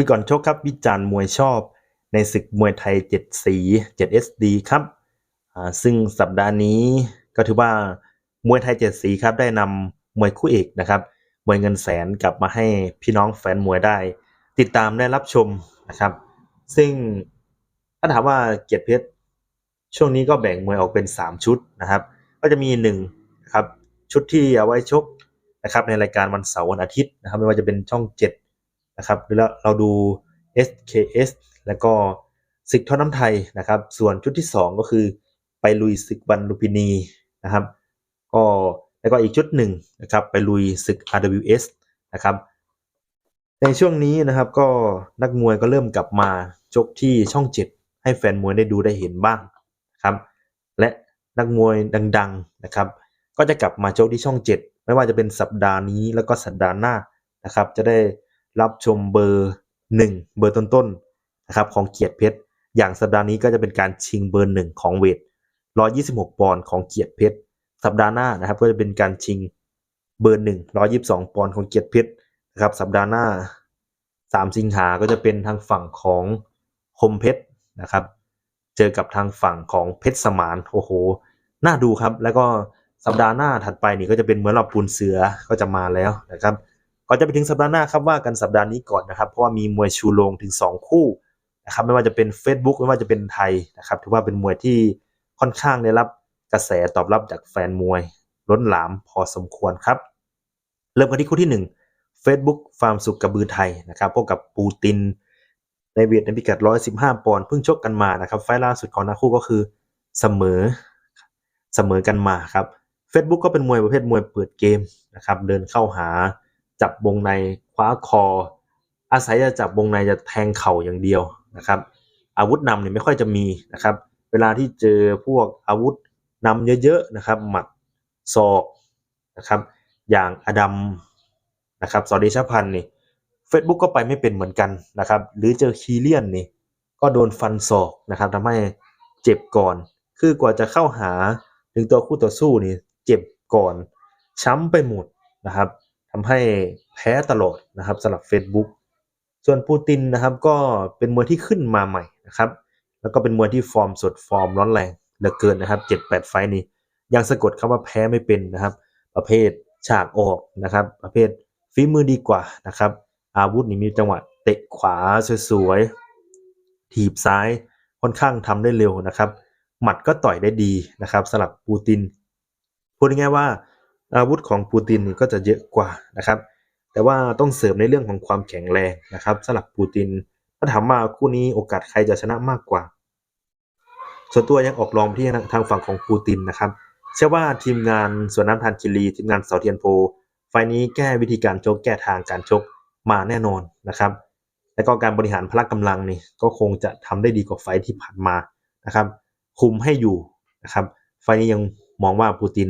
คุยก่อนชกครับวิจารณ์มวยชอบ ในศึกมวยไทย 7 สี 7 SD ครับซึ่งสัปดาห์นี้ก็ถือว่ามวยไทย 7 สีครับได้นำมวยคู่เอกนะครับมวยเงินแสนกลับมาให้พี่น้องแฟนมวยได้ ติดตามได้รับชมนะครับ ซึ่งถ้าถามว่าเกียรติเพชรช่วงนี้ก็แบ่งมวยออกเป็น 3 ชุดนะครับ ก็จะมี1นะครับชุดที่เอาไว้ชกนะครับในรายการวันเสาร์วันอาทิตย์นะครับ ไม่ว่าจะเป็นช่อง 7 นะครับหรือเราดู SKS แล้วก็ศึกท่อน้ำไทยนะครับ ส่วนชุดที่ 2 ก็คือไปลุยศึกวันลุพินีนะครับ ก็แล้วก็อีกชุดหนึ่งนะครับ ไปลุยศึก RWS นะครับ ในช่วงนี้นะครับก็นักมวยก็เริ่มกลับมาชกที่ช่อง7ให้แฟนมวยได้ดูได้เห็นบ้างนะครับ และนักมวยดังๆนะครับ ก็จะกลับมาชกที่ช่อง7ไม่ว่าจะเป็นสัปดาห์นี้แล้วก็สัปดาห์หน้านะครับ จะได้ รับชมเบอร์ 1 เบอร์ต้นๆนะครับของเกียรติเพชรอย่างสัปดาห์นี้ก็จะเป็นการชิงเบอร์1ของเวท 126 ปอนด์ของเกียรติเพชร สัปดาห์หน้านะครับก็จะเป็นการชิงเบอร์1 122 ปอนด์ของเกียรติเพชรนะครับสัปดาห์หน้า 3 สิงหาก็จะเป็นทางฝั่งของคมเพชรนะครับ เจอกับทางฝั่งของเพชรสมานโอ้โห น่าดูครับ แล้วก็สัปดาห์หน้าถัดไปนี่ก็จะเป็นเหมือนรอบปูนเสือก็จะมาแล้วนะครับ ก่อนจะไปถึงสัปดาห์หน้าครับว่ากันสัปดาห์นี้ก่อนนะครับ เพราะว่ามีมวยชูโรงถึง 2 คู่นะครับไม่ว่าจะเป็น Facebook ไม่ว่าจะเป็นไทยนะครับ ถือว่าเป็นมวยที่ค่อนข้างได้รับกระแสตอบรับจากแฟนมวยล้นหลามพอสมควรครับ เริ่มกันที่คู่ที่ 1 Facebook ฟาร์มสุขกระบือไทยนะครับพบกับปูติน ในเวทในพิกัด 115 ปอนด์เพิ่งชกกันมานะครับ ไฟล์ล่าสุดของทั้งคู่ก็คือเสมอเสมอกันมาครับ Facebook ก็เป็นมวยประเภทมวยเปิดเกมนะครับเดินเข้าหา จับวงในคว้าคอ อาศัยจะจับวงในจะแทงเข่าอย่างเดียวนะครับ อาวุธนำเนี่ยไม่ค่อยจะมีนะครับ เวลาที่เจอพวกอาวุธนำเยอะๆนะครับหมัดศอกนะครับอย่างอดัมนะครับสอเดชพันนี่ Facebook ก็ไปไม่เป็นเหมือนกันนะครับ หรือเจอคีเลียนนี่ก็โดนฟันศอกนะครับทำให้เจ็บก่อน คือกว่าจะเข้าหาถึงตัวคู่ต่อสู้นี่เจ็บก่อน ช้ำไปหมดนะครับ ทำให้แพ้ตลอดนะครับสำหรับ Facebook ส่วนปูตินนะครับก็เป็นมวยที่ขึ้นมาใหม่นะครับแล้วก็เป็นมวยที่ฟอร์มสดฟอร์มร้อนแรงเหลือเกินนะครับ7-8ไฟนี้ ยังสะกดคำว่าแพ้ไม่เป็นนะครับ ประเภทฉากออกนะครับ ประเภทฝีมือดีกว่านะครับ อาวุธนี่มีจังหวะเตะขวาสวยๆถีบซ้ายค่อนข้างทำได้เร็วนะครับ หมัดก็ต่อยได้ดีนะครับสำหรับปูติน พูดง่ายๆว่า อาวุธของปูตินก็จะเยอะกว่านะครับ แต่ว่าต้องเสริมในเรื่องของความแข็งแรงนะครับสำหรับปูตินถ้าถามว่าคู่นี้โอกาสใครจะชนะมากกว่า ส่วนตัวยังออกรองที่ทางฝั่งของปูตินนะครับ เชื่อว่าทีมงานสวนน้ำทานคิรีทีมงานเสาเทียนโพ ไฟนี้แก้วิธีการชกแก้ทางการชกมาแน่นอนนะครับ แล้วก็การบริหารพละกำลังนี่ก็คงจะทำได้ดีกว่าไฟที่ผ่านมานะครับ คุมให้อยู่นะครับ ไฟนี้ยังมองว่าปูติน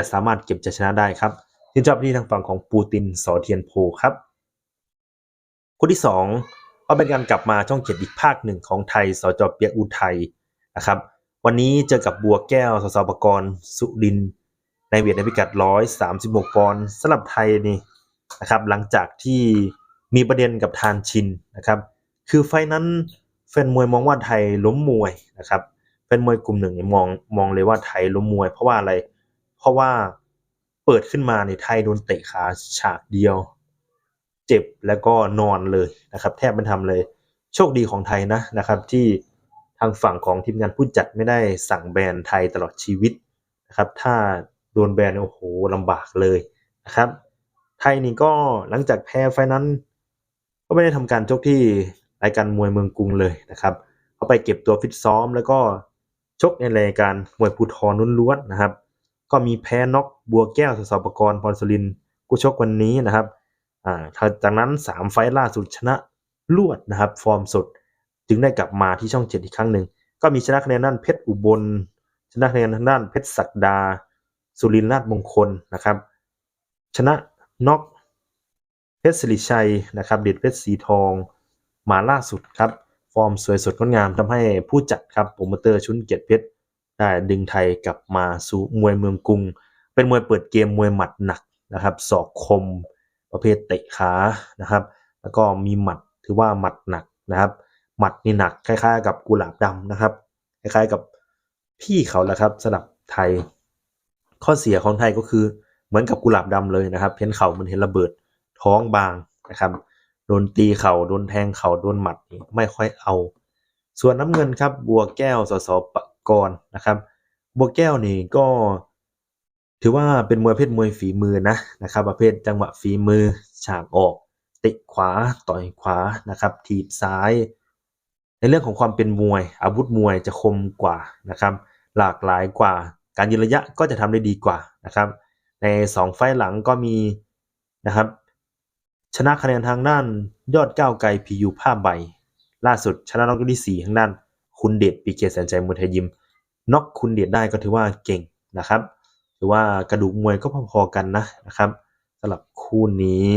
จะสามารถเก็บจะชนะได้ครับที่นชอบที่ทางฝั่งของปูตินสอเทียนโพครับคู่ที่2ก็เป็นการกลับมาช่องเจ็ดอีกภาคหนึ่งของไทยสจเปียอุทัยนะครับ วันนี้เจอกับบัวแก้วสสปกรณ์สุริน ในเวทในพิกัด 136 ปอนด์สำหรับไทยนี่นะครับหลังจากที่มีประเด็นกับทานชินนะครับ คือไฟนั้นแฟนมวยมองว่าไทยล้มมวยนะครับแฟนมวยกลุ่มหนึ่งมองมองเลยว่าไทยล้มมวย เพราะว่าอะไร เพราะว่าเปิดขึ้นมาในไทยโดนเตะขาฉากเดียว เจ็บแล้วก็นอนเลยนะครับ แทบไม่ทำเลย โชคดีของไทยนะนะครับ ที่ทางฝั่งของทีมงานผู้จัดไม่ได้สั่งแบนไทยตลอดชีวิตนะครับ ถ้าโดนแบนโอ้โหลำบากเลยนะครับ ไทยนี่ก็หลังจากแพ้ไฟนั้น ก็ไม่ได้ทำการชกที่รายการมวยเมืองกรุงเลยนะครับเขาไปเก็บตัวฟิตซ้อมแล้วก็ชกในรายการมวยภูทรล้วนๆนะครับ ก็มีแพ้น็อกบัวแก้วสสปกรพรสุรินกูชกวันนี้นะครับอ่าจากนั้น 3 ไฟล่าสุดชนะลวดนะครับ ฟอร์มสด จึงได้กลับมาที่ช่องเจ็ดอีกครั้งหนึ่ง ก็มีชนะคะแนนด้านเพชรอุบล ชนะคะแนนทางด้านเพชรศักดา สุรินทร์ราชมงคลนะครับ ชนะน็อกเพชรสิริชัยนะครับ เด็ดเพชรสีทองมาล่าสุดครับ ฟอร์มสวยสดงดงามทำให้ผู้จัดครับโปรโมเตอร์ชุนเกียรติเพชร ได้ดึงไทยกลับมาสู่มวยเมืองกรุง เป็นมวยเปิดเกมมวยหมัดหนักนะครับศอกคมประเภทเตะขานะครับ แล้วก็มีหมัดถือว่าหมัดหนักนะครับหมัดนี่หนักคล้ายๆ กับกุหลาบดำนะครับคล้ายๆกับพี่เขาแหละครับสำหรับไทย ข้อเสียของไทยก็คือเหมือนกับกุหลาบดำเลยนะครับเห็นเข่ามันเห็นระเบิดท้องบางนะครับโดนตีเข่าโดนแทงเข่าโดนหมัดไม่ค่อยเอา ส่วนน้ำเงินครับบัวแก้วสสป กรณ์นะครับ บัวแก้วนี่ก็ ถือว่าเป็นมวยเพศมวยฝีมือนะนะครับ ประเภทจังหวะฝีมือฉากออกเตะขวาต่อยขวานะครับถีบซ้าย ในเรื่องของความเป็นมวย อาวุธมวยจะคมกว่านะครับ หลากหลายกว่า การยืนระยะก็จะทำได้ดีกว่านะครับ ในสองไฟล์หลังก็มีนะครับ ชนะคะแนนทางด้านยอดก้าวไกลพียูผ้าใบ ล่าสุดชนะน็อกยกที่สี่ทางด้าน คุณเดชปีเกษแสนใจมวยไทยยิมน็อกคุณเดชได้ก็ถือว่าเก่งนะครับถือว่ากระดูกมวยก็พอๆกันนะนะครับสำหรับคู่นี้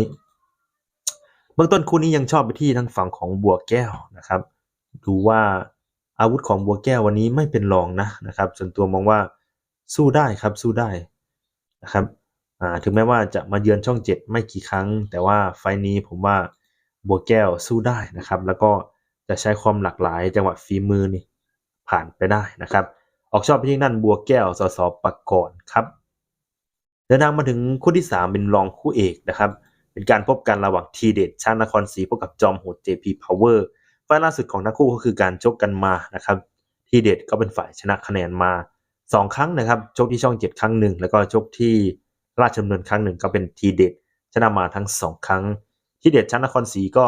เบื้องต้นคู่นี้ยังชอบไปที่ทางฝั่งของบัวแก้วนะครับ ดูว่าอาวุธของบัวแก้ววันนี้ไม่เป็นรองนะนะครับ ส่วนตัวมองว่าสู้ได้ครับสู้ได้นะครับถึงแม้ว่าจะมาเยือนช่องเจ็ดไม่กี่ครั้ง แต่ว่าไฟล์นี้ผมว่าบัวแก้วสู้ได้นะครับ แล้วก็ จะใช้ความหลากหลายจังหวะฝีมือนี่ผ่านไปได้นะครับ ออกชอบไปที่นั่นบัวแก้วสสปากก่อนครับเดินทางมาถึงคู่ที่ 3 เป็นรองคู่เอกนะครับ เป็นการพบกันระหว่างทีเด็ดชาญนครศรีพบกับจอมโหด JP Power ไฟล์ล่าสุดของทั้งคู่ก็คือการชกกันมานะครับ ทีเด็ดก็เป็นฝ่ายชนะคะแนนมา 2 ครั้งนะครับชกที่ช่อง 7 ครั้งหนึ่งแล้วก็ชกที่ราชดำเนินครั้งหนึ่งก็เป็นทีเด็ดชนะมาทั้ง 2 ครั้ง ทีเด็ดชาญนครศรีก็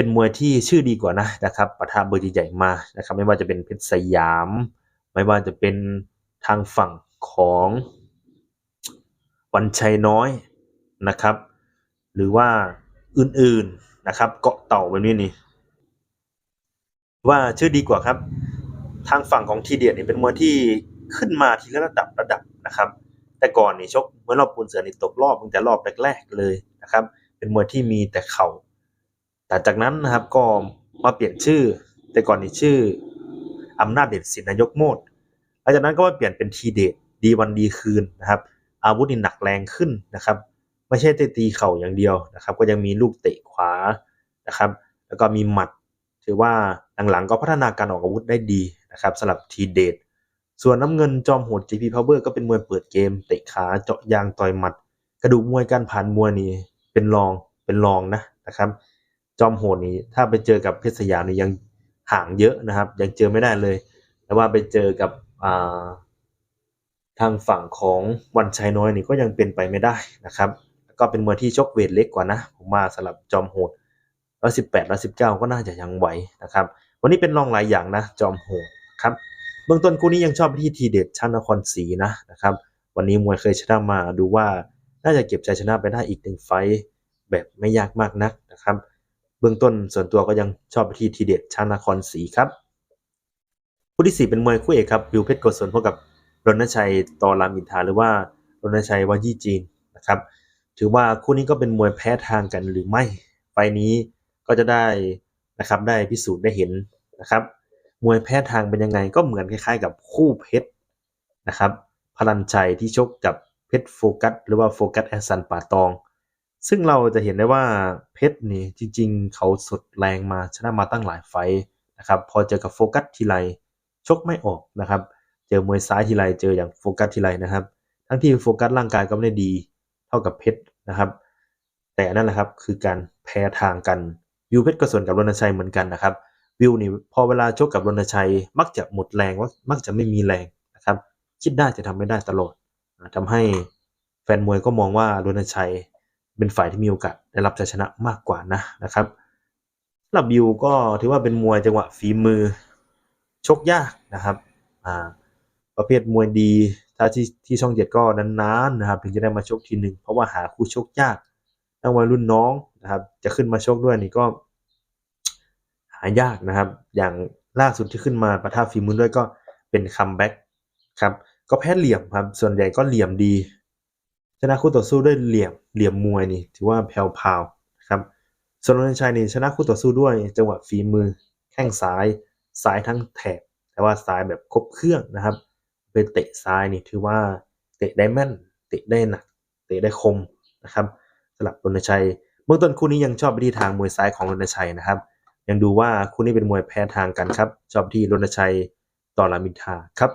เป็นมวยที่ชื่อดีกว่านะนะครับปะทะเบอร์ใหญ่ๆมานะครับ ไม่ว่าจะเป็นเพชรสยาม ไม่ว่าจะเป็นทางฝั่งของวันชัยน้อยนะครับ หรือว่าอื่นๆนะครับ เกาะเต่าแบบนี้นี่ว่าชื่อดีกว่าครับ ทางฝั่งของทีเดียนี่เป็นมวยที่ขึ้นมาทีละระดับระดับนะครับ แต่ก่อนนี่ชกเมื่อรอบปูนเสือนี่ตกรอบตั้งแต่รอบแรกๆเลยนะครับ เป็นมวยที่มีแต่เข่า แต่จากนั้นนะครับก็มาเปลี่ยนชื่อ แต่ก่อนนี่ชื่ออำนาจเด็ดสินนายกโมดหลังจากนั้นก็มาเปลี่ยนเป็นทีเดทดีวันดีคืนนะครับ อาวุธนี่หนักแรงขึ้นนะครับ ไม่ใช่แต่ตีเข่าอย่างเดียวนะครับ ก็ยังมีลูกเตะขวานะครับ แล้วก็มีหมัด ถือว่าหลังๆก็พัฒนาการออกอาวุธได้ดีนะครับสำหรับทีเดทส่วนน้ำเงินจอมโหด JP Power ก็เป็นมวยเปิดเกมเตะขาเจาะยางต่อยหมัด กระดูกมวยการผ่านมวยนี่เป็นรองเป็นรองนะนะครับ จอมโหดนี่ถ้าไปเจอกับเพชรสยามนี่ยังห่างเยอะนะครับ ยังเจอไม่ได้เลย แต่ว่าไปเจอกับาทางฝั่งของวันชัยน้อยนี่ก็ยังเป็นไปไม่ได้นะครับ ก็เป็นมวยที่ชกเวทเล็กกว่านะ ผมว่าสำหรับจอมโหดร้อยสิบแปดร้อยสิบเก้าก็น่าจะยังไหวนะครับ วันนี้เป็นรองหลายอย่างนะ จอมโหดครับเบื้องต้นคู่นี้ยังชอบที่ทีเด็ดชานนครศรีนะนะครับ วันนี้มวยเคยชนะมาดูว่าน่าจะเก็บชัยชนะไปได้อีกหนึ่งไฟแบบไม่ยากมากนักนะครับ เบื้องต้นส่วนตัวก็ยังชอบไปที่ทีเด็ดชานครศรีครับคู่ที่สี่เป็นมวยคู่เอกครับวิวเพชรโกศลพบกับรณชัยตอรามินทาหรือว่ารณชัยวายี่จีนนะครับ ถือว่าคู่นี้ก็เป็นมวยแพ้ทางกันหรือไม่ไฟนี้ก็จะได้นะครับได้พิสูจน์ได้เห็นนะครับมวยแพ้ทางเป็นยังไงก็เหมือนคล้ายๆ กับคู่เพชรนะครับพลันชัยที่ชกกับเพชรโฟกัสหรือว่าโฟกัสแอสซันป่าตอง ซึ่งเราจะเห็นได้ว่าเพชรนี่จริง ๆ เขาสุดแรงมาชนะมาตั้งหลายไฟนะครับพอเจอกับโฟกัสทีไรชกไม่ออกนะครับเจอมวยซ้ายทีไรเจออย่างโฟกัสทีไรนะครับ ทั้งที่โฟกัสร่างกายก็ไม่ได้ดีเท่ากับเพชรนะครับ แต่นั่นแหละครับคือการแพ้ทางกันวิวเพชรก็ส่วนกับรณชัยเหมือนกันนะครับวิวนี่พอเวลาชกกับรณชัย มักจะหมดแรงว่ามักจะไม่มีแรงนะครับ คิดได้จะทำไม่ได้ตลอดอ่าทำให้แฟนมวยก็มองว่ารณชัย เป็นฝ่ายที่มีโอกาสได้รับชัยชนะมากกว่านะนะครับสำหรับวิวก็ถือว่าเป็นมวยจังหวะฝีมือชกยากนะครับอ่าประเภทมวยดีถ้าที่ที่ช่องเจ็ดก็นานๆนะครับถึงจะได้มาชกทีหนึ่งเพราะว่าหาคู่ชกยากนักมวยรุ่นน้องนะครับจะขึ้นมาชกด้วยนี่ก็ หายากนะครับ อย่างล่าสุดที่ขึ้นมาประทับฝีมือด้วยก็เป็นคัมแบ็กครับก็แพ้เหลี่ยมครับส่วนใหญ่ก็เหลี่ยมดี ชนะคู่ต่อสู้ด้วยเหลี่ยมเหลี่ยมมวยนี่ถือว่าแผ่วๆนะครับส่วนรณชัยนี่ชนะคู่ต่อสู้ด้วยจังหวะฝีมือแข้งซ้ายซ้ายทั้งแถบ แต่ว่าซ้ายแบบครบเครื่องนะครับเป็นเตะซ้ายนี่ถือว่าเตะได้แม่นเตะได้หนักเตะได้คมนะครับสำหรับรณชัยเมบื้อต้นคู่นี้ยังชอบไปที่ทางมวยซ้ายของรณชัยนะครับ ยังดูว่าคู่นี้เป็นมวยแพ้ทางกันครับชอบที่รณชัยต่อรามินทาครับ